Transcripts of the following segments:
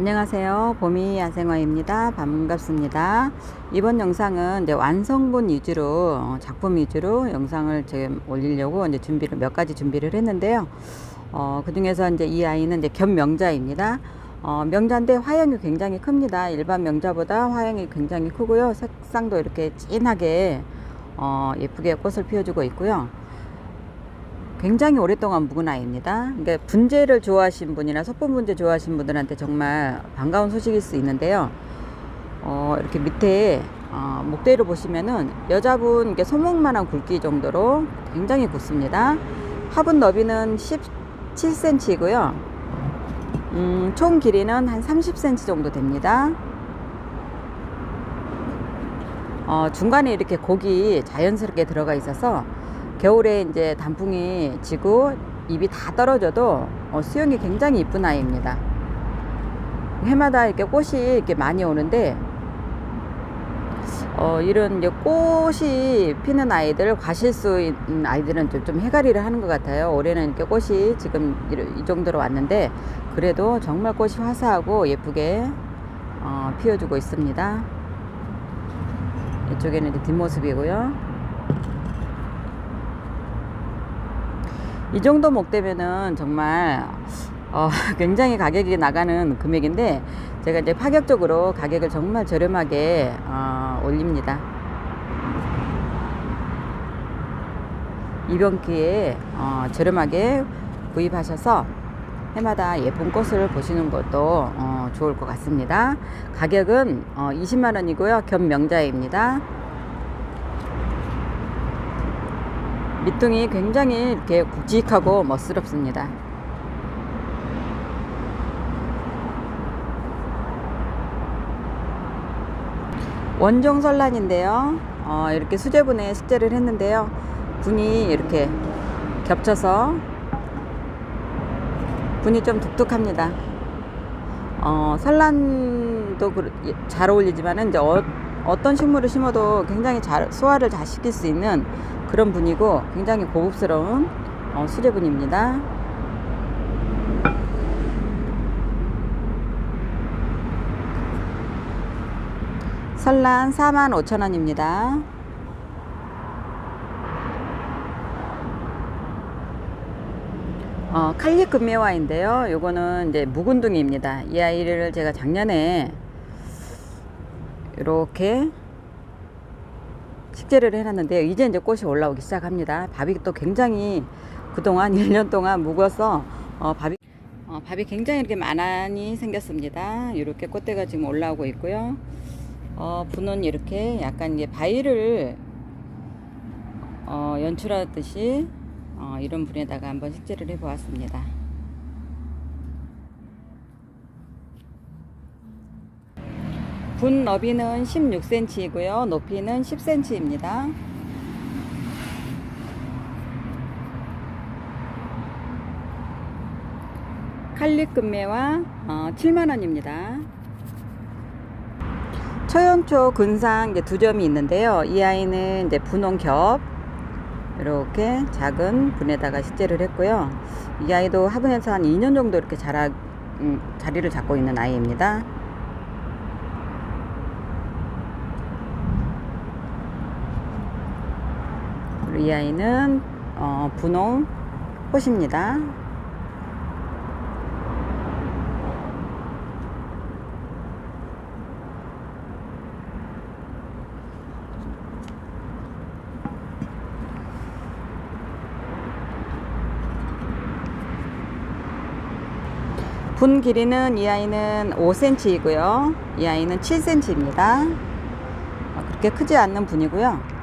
안녕하세요. 봄이 야생화입니다. 반갑습니다. 이번 영상은 이제 완성본 위주로 어, 작품 위주로 영상을 지금 올리려고 이제 준비를 몇 가지 준비를 했는데요. 어, 그 중에서 이제 이 아이는 이제 견명자입니다. 어, 명자인데 화형이 굉장히 큽니다. 일반 명자보다 화형이 굉장히 크고요. 색상도 이렇게 진하게 어, 예쁘게 꽃을 피워주고 있고요. 굉장히 오랫동안 묵은 아이입니다. 그러니까 분재를 좋아하신 분이나 소품 분재 좋아하신 분들한테 정말 반가운 소식일 수 있는데요. 어, 이렇게 밑에 어, 목대를 보시면은 여자분 이렇게 손목만한 굵기 정도로 굉장히 굵습니다. 화분 너비는 17cm이고요. 음, 총 길이는 한 30cm 정도 됩니다. 어, 중간에 이렇게 곡이 자연스럽게 들어가 있어서 겨울에 이제 단풍이 지고 잎이 다 떨어져도 어, 수영이 굉장히 이쁜 아이입니다. 해마다 이렇게 꽃이 이렇게 많이 오는데 어, 이런 꽃이 피는 아이들, 과실수 있는 아이들은 좀, 좀 해가리를 하는 것 같아요. 올해는 이렇게 꽃이 지금 이, 이 정도로 왔는데 그래도 정말 꽃이 화사하고 예쁘게 어, 피워주고 있습니다. 이쪽에는 뒷모습이고요. 이 정도 목대면은 정말 어, 굉장히 가격이 나가는 금액인데 제가 이제 파격적으로 가격을 정말 저렴하게 어, 올립니다. 이번 기회에 어, 저렴하게 구입하셔서 해마다 예쁜 꽃을 보시는 것도 어, 좋을 것 같습니다. 가격은 어, 20만 원이고요. 겸 명자입니다. 밑둥이 굉장히 이렇게 굵직하고 멋스럽습니다. 원종 설란인데요. 어, 이렇게 수제분에 숙제를 했는데요. 분이 이렇게 겹쳐서 분이 좀 독특합니다. 어, 설란도 그- 잘 어울리지만은 이제 어, 어떤 식물을 심어도 굉장히 잘 소화를 잘 시킬 수 있는 그런 분이고 굉장히 고급스러운 어, 수제분입니다. 설란 45,000원입니다. 어, 칼립 금메와인데요. 요거는 이제 묵은둥이입니다. 이 아이를 제가 작년에 이렇게 식재를 해놨는데요. 이제 이제 꽃이 올라오기 시작합니다. 밥이 또 굉장히 그동안 1년 동안 묵어서 어, 밥이 어, 밥이 굉장히 이렇게 많이 생겼습니다. 이렇게 꽃대가 지금 올라오고 있고요. 어, 분은 이렇게 약간 이제 바위를 어, 연출하듯이 어, 이런 분에다가 한번 식재를 해보았습니다. 분 너비는 16cm이고요. 높이는 10cm입니다. 칼립 금매와 어, 7만원입니다. 처연초 근상 이제 두 점이 있는데요. 이 아이는 이제 분홍 겹 이렇게 작은 분에다가 식재를 했고요. 이 아이도 화분에서 한 2년 정도 이렇게 자라 음, 자리를 잡고 있는 아이입니다. 그리고 이 아이는 어, 분홍 꽃입니다. 분 길이는 이 아이는 5cm이고요. 이 아이는 7cm입니다. 그렇게 크지 않는 분이고요.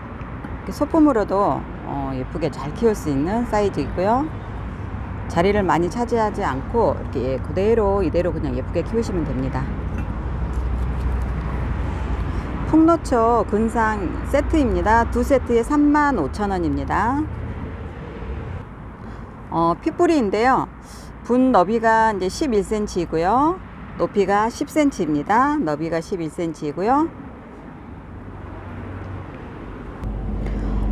소품으로도 어, 예쁘게 잘 키울 수 있는 사이즈이고요. 자리를 많이 차지하지 않고 이렇게 그대로 이대로 그냥 예쁘게 키우시면 됩니다. 풍노초 근상 세트입니다. 두 세트에 35,000원입니다. 어, 핏뿌리인데요. 분 너비가 이제 11cm이고요. 높이가 10cm입니다. 너비가 11cm이고요.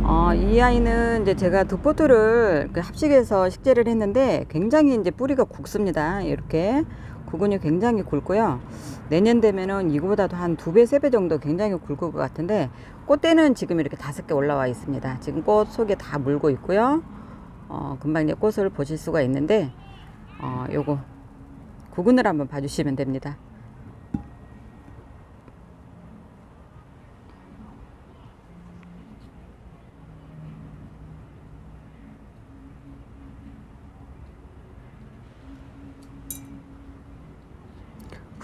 어, 이 아이는 이제 제가 독보토를 그 합식해서 식재를 했는데 굉장히 이제 뿌리가 굵습니다. 이렇게 부근이 굉장히 굵고요. 내년 되면은 이거보다도 한 두 배, 세 배 정도 굉장히 굵을 것 같은데 꽃대는 지금 이렇게 다섯 개 올라와 있습니다. 지금 꽃 속에 다 물고 있고요. 어, 금방 이제 꽃을 보실 수가 있는데 어, 요거 구근을 한번 봐주시면 됩니다.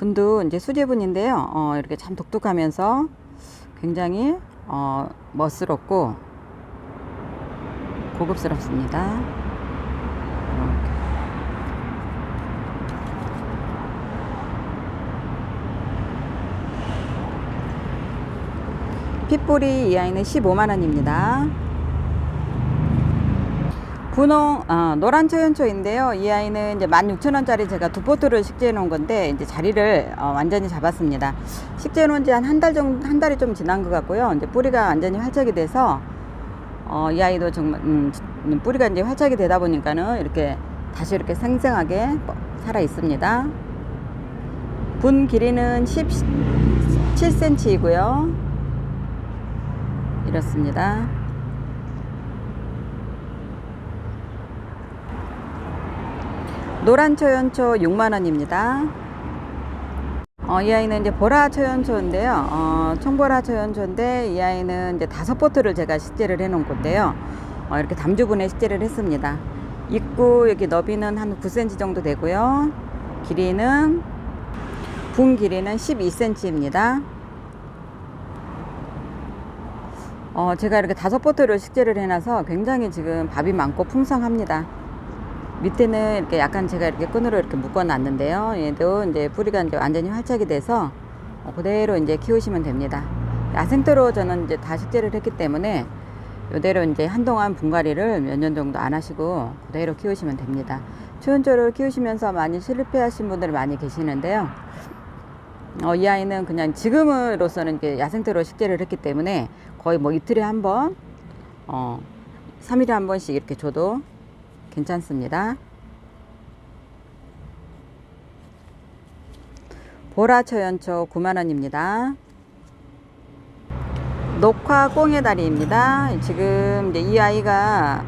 분도 이제 수제분인데요. 어, 이렇게 참 독특하면서 굉장히 어, 멋스럽고 고급스럽습니다. 핏불이 이 아이는 15만 원입니다. 분홍 어, 노란 초연초인데요. 이 아이는 이제 16,000원짜리 제가 두 포트를 식재해 놓은 건데 이제 자리를 어, 완전히 잡았습니다. 식재해 놓은 지 한 한 달 정도 한 달이 좀 지난 것 같고요. 이제 뿌리가 완전히 활착이 돼서 어, 이 아이도 정말 음, 음, 뿌리가 이제 활착이 되다 보니까는 이렇게 다시 이렇게 생생하게 살아 있습니다. 분 길이는 17cm이고요. 이렇습니다. 노란 초연초 6만원입니다. 어, 이 아이는 이제 보라 초연초인데요. 어, 청보라 초연초인데 이 아이는 이제 다섯 포트를 제가 식재를 해 놓은 건데요. 어, 이렇게 담주분에 식재를 했습니다. 입구 여기 너비는 한 9cm 정도 되고요. 길이는 분 길이는 12cm입니다. 어, 제가 이렇게 다섯 포트를 식재를 해놔서 굉장히 지금 밥이 많고 풍성합니다. 밑에는 이렇게 약간 제가 이렇게 끈으로 이렇게 묶어 놨는데요. 얘도 이제 뿌리가 이제 완전히 활착이 돼서 어, 그대로 이제 키우시면 됩니다. 야생토로 저는 이제 다 식재를 했기 때문에 이대로 이제 한동안 분갈이를 몇 년 정도 안 하시고 그대로 키우시면 됩니다. 초연초를 키우시면서 많이 실패하신 분들 많이 계시는데요. 어, 이 아이는 그냥 지금으로서는 이제 야생토로 식재를 했기 때문에 거의 뭐 이틀에 한 번, 어, 3일에 한 번씩 이렇게 줘도 괜찮습니다. 보라초연초 9만원입니다. 녹화 꽁해다리입니다. 지금 이제 이 아이가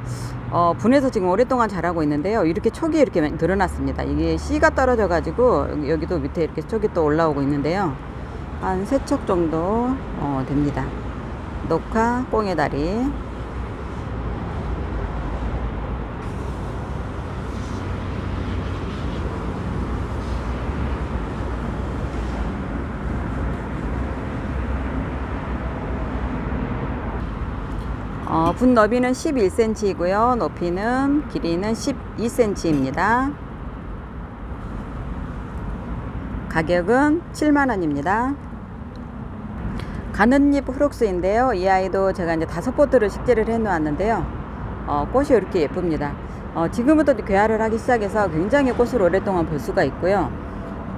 어, 분해서 지금 오랫동안 자라고 있는데요. 이렇게 촉이 이렇게 드러났습니다. 이게 씨가 떨어져 가지고 여기도 밑에 이렇게 촉이 또 올라오고 있는데요. 한세촉 정도 어, 됩니다. 녹화 꽁해다리 어, 분 너비는 11cm이고요. 높이는 길이는 12cm입니다. 가격은 7만원입니다. 가는잎 후룩스인데요. 이 아이도 제가 이제 다섯 포트를 식재를 해 놓았는데요. 어, 꽃이 이렇게 예쁩니다. 어, 지금부터 괴화를 하기 시작해서 굉장히 꽃을 오랫동안 볼 수가 있고요.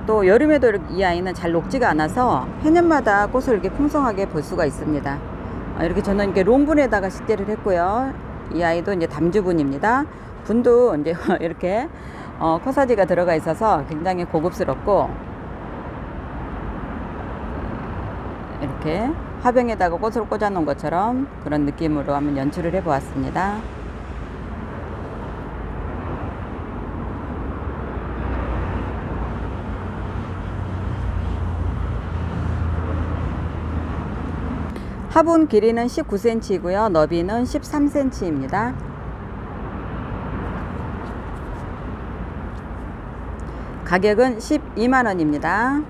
또 여름에도 이 아이는 잘 녹지가 않아서 해년마다 꽃을 이렇게 풍성하게 볼 수가 있습니다. 어, 이렇게 저는 이렇게 롱분에다가 식재를 했고요. 이 아이도 이제 담주분입니다. 분도 이제 이렇게 어, 코사지가 들어가 있어서 굉장히 고급스럽고 이렇게 화병에다가 꽃을 꽂아 놓은 것처럼 그런 느낌으로 한번 연출을 해 보았습니다. 화분 길이는 19cm이고요. 너비는 13cm입니다. 가격은 12만원입니다.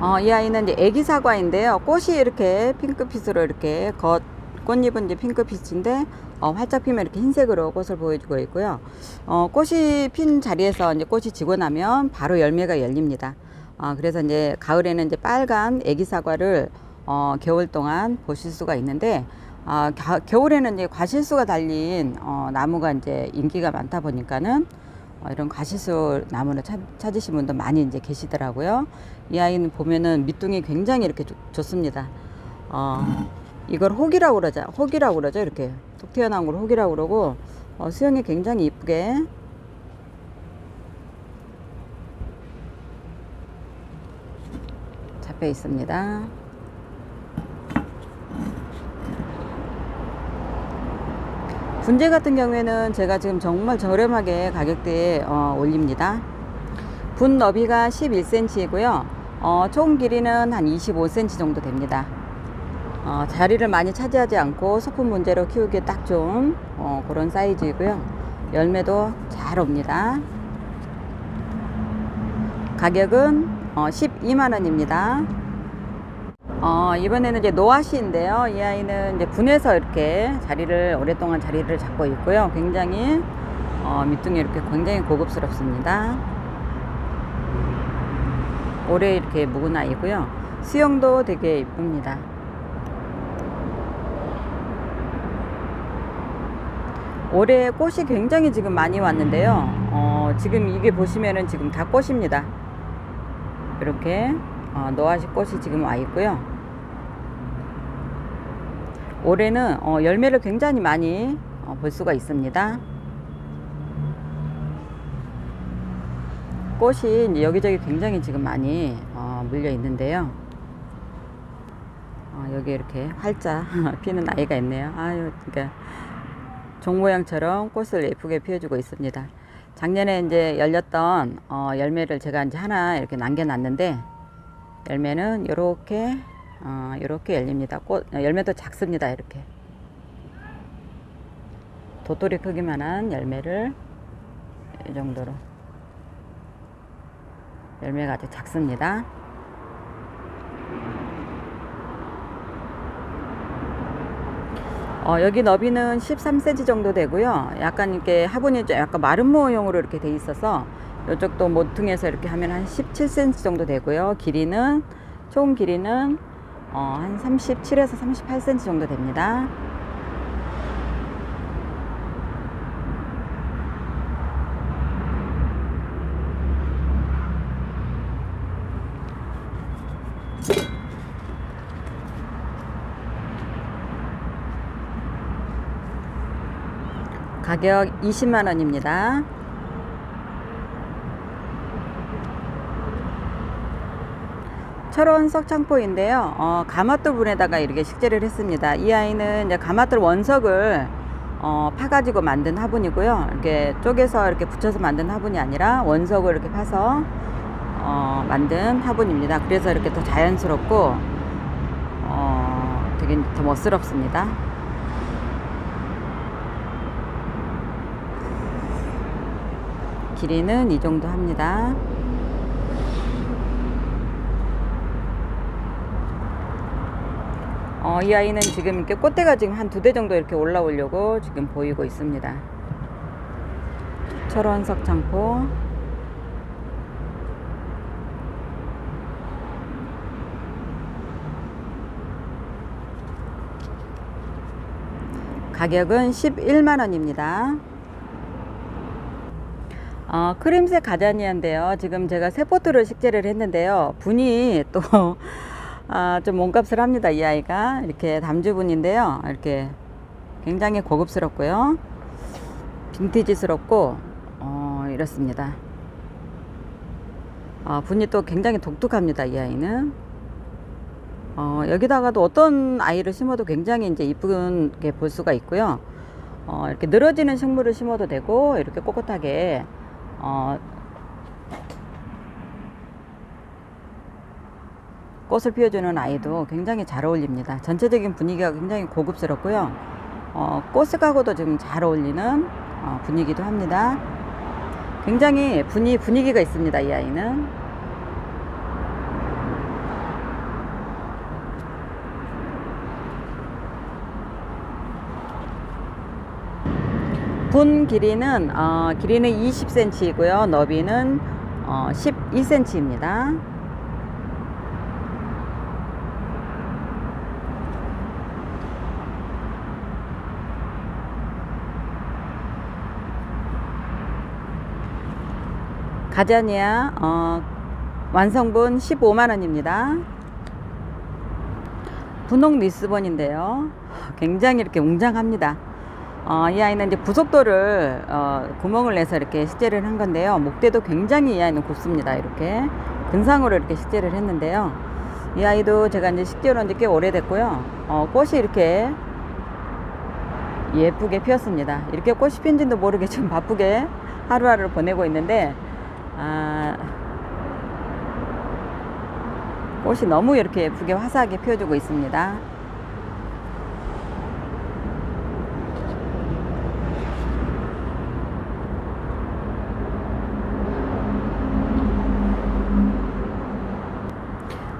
어, 이 아이는 애기 사과인데요. 꽃이 이렇게 핑크빛으로 이렇게 겉, 꽃잎은 이제 핑크빛인데, 어, 활짝 피면 이렇게 흰색으로 꽃을 보여주고 있고요. 어, 꽃이 핀 자리에서 이제 꽃이 지고 나면 바로 열매가 열립니다. 어, 그래서 이제 가을에는 이제 빨간 애기 사과를 어, 겨울 동안 보실 수가 있는데 아, 가, 겨울에는 이제 과실수가 달린 어, 나무가 이제 인기가 많다 보니까는 어, 이런 과실수 나무를 찾, 찾으신 분도 많이 이제 계시더라고요. 이 아이는 보면은 밑둥이 굉장히 이렇게 좋, 좋습니다. 어, 이걸 혹이라고 그러자, 혹이라고 그러죠. 이렇게 톡 튀어나온 걸 혹이라고 그러고 어, 수영이 굉장히 이쁘게 잡혀 있습니다. 분재 같은 경우에는 제가 지금 정말 저렴하게 가격대에 어, 올립니다. 분 너비가 11cm이고요. 어, 총 길이는 한 25cm 정도 됩니다. 어, 자리를 많이 차지하지 않고 소품 문제로 키우기에 딱 좋은 어, 그런 사이즈이고요. 열매도 잘 옵니다. 가격은 어, 12만원입니다. 어, 이번에는 이제 노아시인데요. 이 아이는 이제 분해서 이렇게 자리를, 오랫동안 자리를 잡고 있고요. 굉장히, 어, 밑둥이 이렇게 굉장히 고급스럽습니다. 올해 이렇게 묵은 아이고요. 수영도 되게 이쁩니다. 올해 꽃이 굉장히 지금 많이 왔는데요. 어, 지금 이게 보시면은 지금 다 꽃입니다. 이렇게 어, 노아시 꽃이 지금 와 있고요. 올해는 어, 열매를 굉장히 많이 어, 볼 수가 있습니다. 꽃이 여기저기 굉장히 지금 많이 어, 물려 있는데요. 어, 여기 이렇게 활짝 피는 아이가 있네요. 아유, 그러니까 종 모양처럼 꽃을 예쁘게 피워주고 있습니다. 작년에 이제 열렸던 어, 열매를 제가 이제 하나 이렇게 남겨놨는데 열매는 이렇게 어, 이렇게 열립니다. 꽃 어, 열매도 작습니다. 이렇게 도토리 크기만한 열매를 이 정도로 열매가 아주 작습니다. 어, 여기 너비는 13cm 정도 되고요. 약간 이렇게 화분이 좀 약간 마른 모형으로 이렇게 돼 있어서 이쪽도 모퉁이에서 이렇게 하면 한 17cm 정도 되고요. 길이는 총 길이는 어, 한 37에서 38cm 정도 됩니다. 가격 20만 원입니다. 철원 석창포인데요. 어, 가마돌 분에다가 이렇게 식재를 했습니다. 이 아이는 이제 가마돌 원석을 어, 파가지고 만든 화분이고요. 이렇게 쪼개서 이렇게 붙여서 만든 화분이 아니라 원석을 이렇게 파서 어, 만든 화분입니다. 그래서 이렇게 더 자연스럽고 어, 되게 더 멋스럽습니다. 길이는 이 정도 합니다. 어, 이 아이는 지금 이렇게 꽃대가 지금 한 두 대 정도 이렇게 올라오려고 지금 보이고 있습니다. 철원석 창포. 가격은 11만 원입니다. 어, 크림색 가자니아인데요. 지금 제가 세 포트를 식재를 했는데요. 분이 또, 아, 좀 몸값을 합니다. 이 아이가. 이렇게 담주분인데요. 이렇게 굉장히 고급스럽고요. 빈티지스럽고, 어, 이렇습니다. 어, 분이 또 굉장히 독특합니다. 이 아이는. 어, 여기다가도 어떤 아이를 심어도 굉장히 이제 이쁘게 볼 수가 있고요. 어, 이렇게 늘어지는 식물을 심어도 되고, 이렇게 꼿꼿하게 어, 꽃을 피워주는 아이도 굉장히 잘 어울립니다. 전체적인 분위기가 굉장히 고급스럽고요. 어, 꽃색하고도 지금 잘 어울리는 어, 분위기도 합니다. 굉장히 분위, 분위기가 있습니다. 이 아이는. 분 길이는 어, 길이는 20cm이고요. 너비는 어, 12cm입니다. 가자니아 어, 완성분 15만 원입니다. 분홍 리스본인데요. 굉장히 이렇게 웅장합니다. 어, 이 아이는 이제 부속도를 어, 구멍을 내서 이렇게 식재를 한 건데요. 목대도 굉장히 이 아이는 곱습니다. 이렇게 근상으로 이렇게 식재를 했는데요. 이 아이도 제가 이제 식재로 이제 꽤 오래됐고요. 어, 꽃이 이렇게 예쁘게 피었습니다. 이렇게 꽃이 핀지도 모르게 지금 바쁘게 하루하루를 보내고 있는데, 아, 꽃이 너무 이렇게 예쁘게 화사하게 피어주고 있습니다.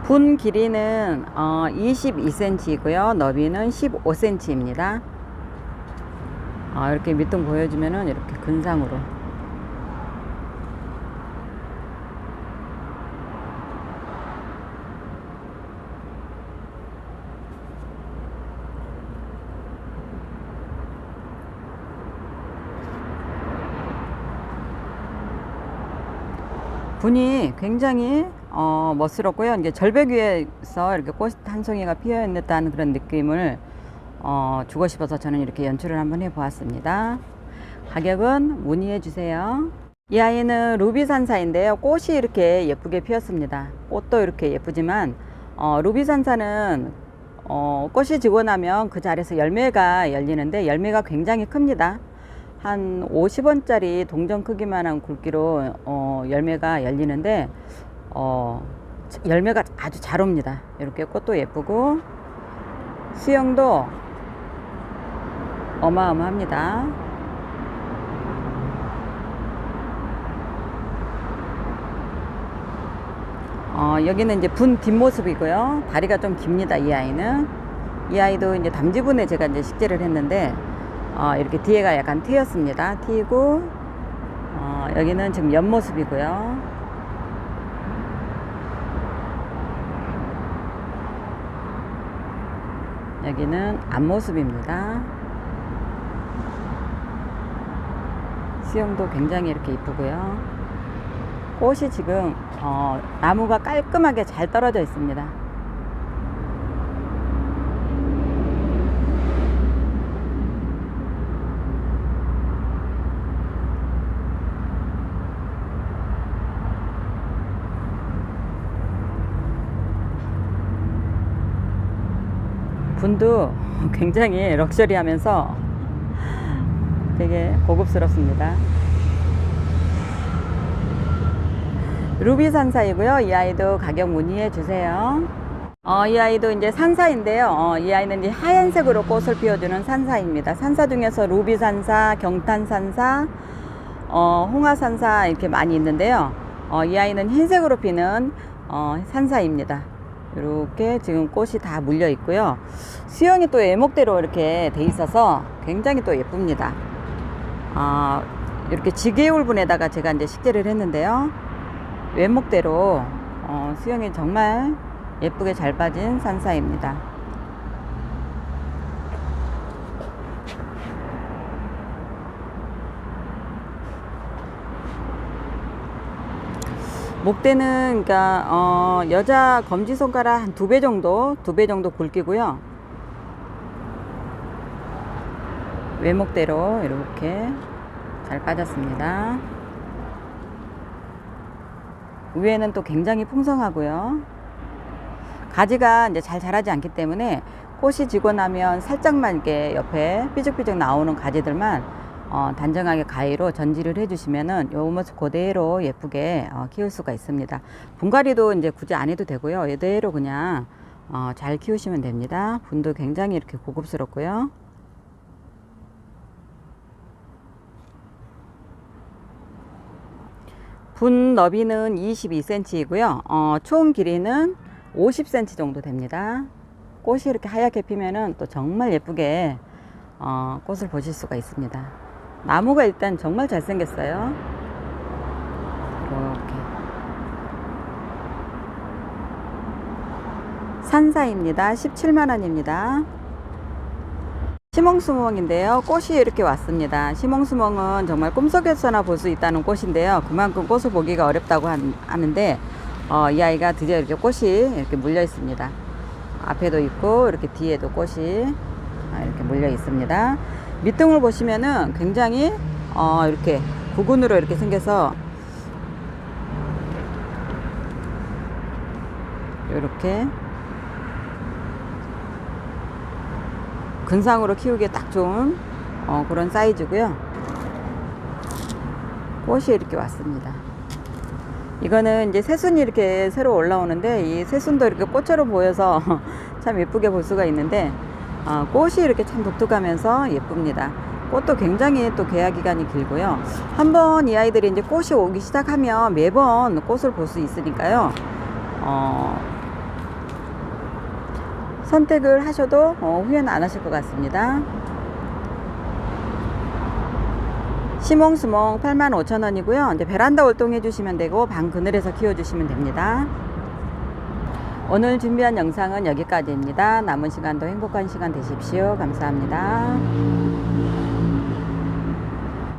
분 길이는 어, 22cm이고요. 너비는 15cm입니다. 어, 이렇게 밑둥 보여주면은 이렇게 근상으로 분이 굉장히 어, 멋스럽고요. 이제 절벽 위에서 이렇게 꽃 한 송이가 피어 있다는 그런 느낌을 어, 주고 싶어서 저는 이렇게 연출을 한번 해 보았습니다. 가격은 문의해 주세요. 이 아이는 루비산사인데요. 꽃이 이렇게 예쁘게 피었습니다. 꽃도 이렇게 예쁘지만 어, 루비산사는 어, 꽃이 지고 나면 그 자리에서 열매가 열리는데 열매가 굉장히 큽니다. 한 50원짜리 동전 크기만한 굵기로 어, 열매가 열리는데 어, 열매가 아주 잘 옵니다. 이렇게 꽃도 예쁘고 수영도 어마어마합니다. 어, 여기는 이제 분 뒷모습이고요. 다리가 좀 깁니다. 이 아이는. 이 아이도 이제 담지분에 제가 이제 식재를 했는데, 어, 이렇게 뒤에가 약간 트였습니다. 트이고, 어, 여기는 지금 옆모습이고요. 여기는 앞모습입니다. 수영도 굉장히 이렇게 이쁘고요. 꽃이 지금 어, 나무가 깔끔하게 잘 떨어져 있습니다. 분도 굉장히 럭셔리하면서 되게 고급스럽습니다. 루비 산사이고요. 이 아이도 가격 문의해 주세요. 어, 이 아이도 이제 산사인데요. 어, 이 아이는 이제 하얀색으로 꽃을 피워주는 산사입니다. 산사 중에서 루비 산사, 경탄 산사, 어, 홍화 산사 이렇게 많이 있는데요. 어, 이 아이는 흰색으로 피는 어, 산사입니다. 이렇게 지금 꽃이 다 물려 있고요. 수영이 또 예목대로 이렇게 돼 있어서 굉장히 또 예쁩니다. 아, 이렇게 지게울분에다가 제가 이제 식재를 했는데요. 외목대로 어, 수영이 정말 예쁘게 잘 빠진 산사입니다. 목대는 그러니까 어, 여자 검지 손가락 한 두 배 정도 두 배 정도 굵기고요. 외목대로 이렇게 잘 빠졌습니다. 위에는 또 굉장히 풍성하고요. 가지가 이제 잘 자라지 않기 때문에 꽃이 지고 나면 살짝만 이렇게 옆에 삐죽삐죽 나오는 가지들만 어, 단정하게 가위로 전지를 해주시면은 요 모습 그대로 예쁘게 어, 키울 수가 있습니다. 분갈이도 이제 굳이 안 해도 되고요. 이대로 그냥 어, 잘 키우시면 됩니다. 분도 굉장히 이렇게 고급스럽고요. 분 너비는 22cm이고요. 어, 총 길이는 50cm 정도 됩니다. 꽃이 이렇게 하얗게 피면은 또 정말 예쁘게 어, 꽃을 보실 수가 있습니다. 나무가 일단 정말 잘생겼어요. 이렇게 산사입니다. 17만원입니다. 시몽수몽인데요. 꽃이 이렇게 왔습니다. 시몽수몽은 정말 꿈속에서나 볼 수 있다는 꽃인데요. 그만큼 꽃을 보기가 어렵다고 한- 하는데 어, 이 아이가 드디어 이렇게 꽃이 이렇게 물려 있습니다. 앞에도 있고 이렇게 뒤에도 꽃이 아, 이렇게 물려 있습니다. 밑등을 보시면은 굉장히 어 이렇게 구근으로 이렇게 생겨서 이렇게 근상으로 키우기에 딱 좋은 어, 그런 사이즈고요. 꽃이 이렇게 왔습니다. 이거는 이제 새순이 이렇게 새로 올라오는데 이 새순도 이렇게 꽃처럼 보여서 참 예쁘게 볼 수가 있는데 어, 꽃이 이렇게 참 독특하면서 예쁩니다. 꽃도 굉장히 또 개화 기간이 길고요. 한번 이 아이들이 이제 꽃이 오기 시작하면 매번 꽃을 볼 수 있으니까요. 어, 선택을 하셔도 어, 후회는 안 하실 것 같습니다. 시몽수몽 85,000원이고요. 이제 베란다 월동해 주시면 되고 방 그늘에서 키워 주시면 됩니다. 오늘 준비한 영상은 여기까지입니다. 남은 시간도 행복한 시간 되십시오. 감사합니다.